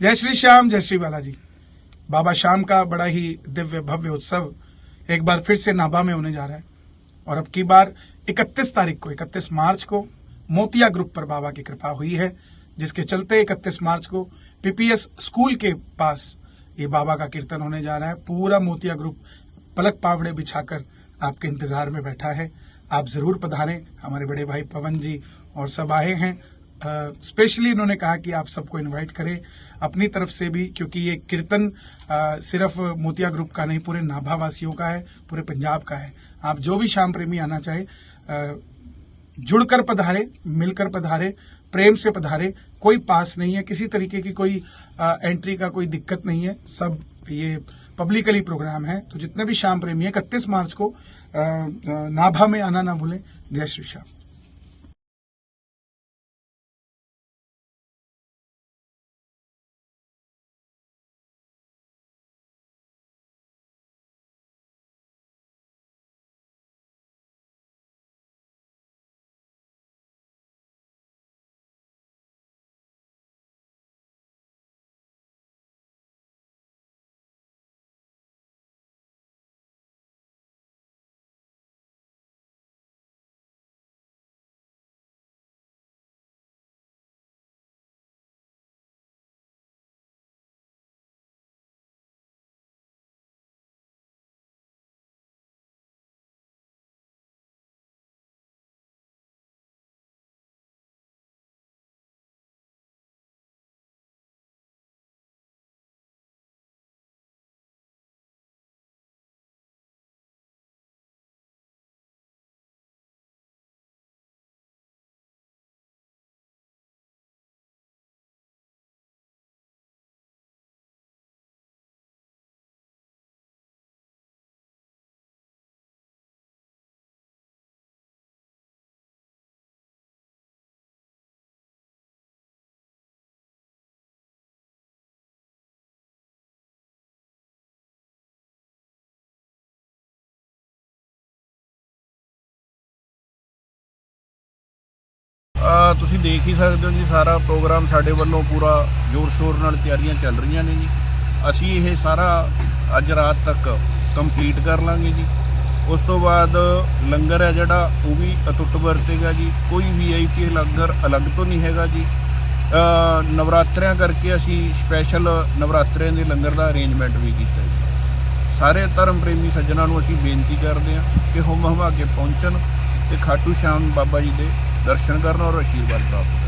जय श्री श्याम, जय श्री बालाजी। बाबा श्याम का बड़ा ही दिव्य, भव्य उत्सव एक बार फिर से नाभा में होने जा रहा है। और अब की बार 31 तारीख को 31 मार्च को मोतिया ग्रुप पर बाबा की कृपा हुई है, जिसके चलते 31 मार्च को पीपीएस स्कूल के पास ये बाबा का कीर्तन होने जा रहा है। पूरा मोतिया ग्रुप पलक पावड़े बिछाकर आपके इंतज़ार में बैठा है। आप ज़रूर पधारें। हमारे बड़े भाई पवन जी और सब आए हैं। स्पेशली इन्होंने कहा कि आप सबको इनवाइट करें अपनी तरफ़ से भी क्योंकि ये कीर्तन सिर्फ़ मोतिया ग्रुप का नहीं पूरे नाभा वासियों का है पूरे पंजाब का है। आप जो भी श्याम प्रेमी आना चाहे जुड़कर पधारे मिलकर पधारे प्रेम से पधारे कोई पास नहीं है किसी तरीके की कोई अ, एंट्री का कोई दिक्कत नहीं है सब ये पब्लिकली प्रोग्राम है। तो जितने भी श्याम प्रेमी है इकतीस मार्च को अ, नाभा में आना ना भूलें। जय श्री श्याम। ਤੁਸੀਂ ਦੇਖ ਹੀ ਸਕਦੇ ਹੋ ਜੀ, ਸਾਰਾ ਪ੍ਰੋਗਰਾਮ ਸਾਡੇ ਵੱਲੋਂ ਪੂਰਾ ਜ਼ੋਰ ਸ਼ੋਰ ਨਾਲ ਤਿਆਰੀਆਂ ਚੱਲ ਰਹੀਆਂ ਨੇ ਜੀ। ਅਸੀਂ ਇਹ ਸਾਰਾ ਅੱਜ ਰਾਤ ਤੱਕ ਕੰਪਲੀਟ ਕਰ ਲਾਂਗੇ ਜੀ। ਉਸ ਤੋਂ ਬਾਅਦ ਲੰਗਰ ਹੈ ਜਿਹੜਾ, ਉਹ ਵੀ ਅਟੁੱਟ ਵਰਤੇਗਾ ਜੀ। ਕੋਈ ਵੀਆਈਪੀ ਲੰਗਰ ਅਲੱਗ ਤੋਂ ਨਹੀਂ ਹੈਗਾ ਜੀ। ਨਵਰਾਤਰਿਆਂ ਕਰਕੇ ਅਸੀਂ ਸਪੈਸ਼ਲ ਨਵਰਾਤਰਿਆਂ ਦੇ ਲੰਗਰ ਦਾ ਅਰੇਂਜਮੈਂਟ ਵੀ ਕੀਤਾ ਜੀ। ਸਾਰੇ ਧਰਮ ਪ੍ਰੇਮੀ ਸੱਜਣਾ ਨੂੰ ਅਸੀਂ ਬੇਨਤੀ ਕਰਦੇ ਹਾਂ ਕਿ ਹੁਮ ਹਮਾ ਕੇ ਪਹੁੰਚਣ ਤੇ ਖਾਟੂ ਸ਼ਾਮ ਬਾਬਾ ਜੀ ਦੇ દર્શન કરનારો શિવબાલ પ્રાપ્ત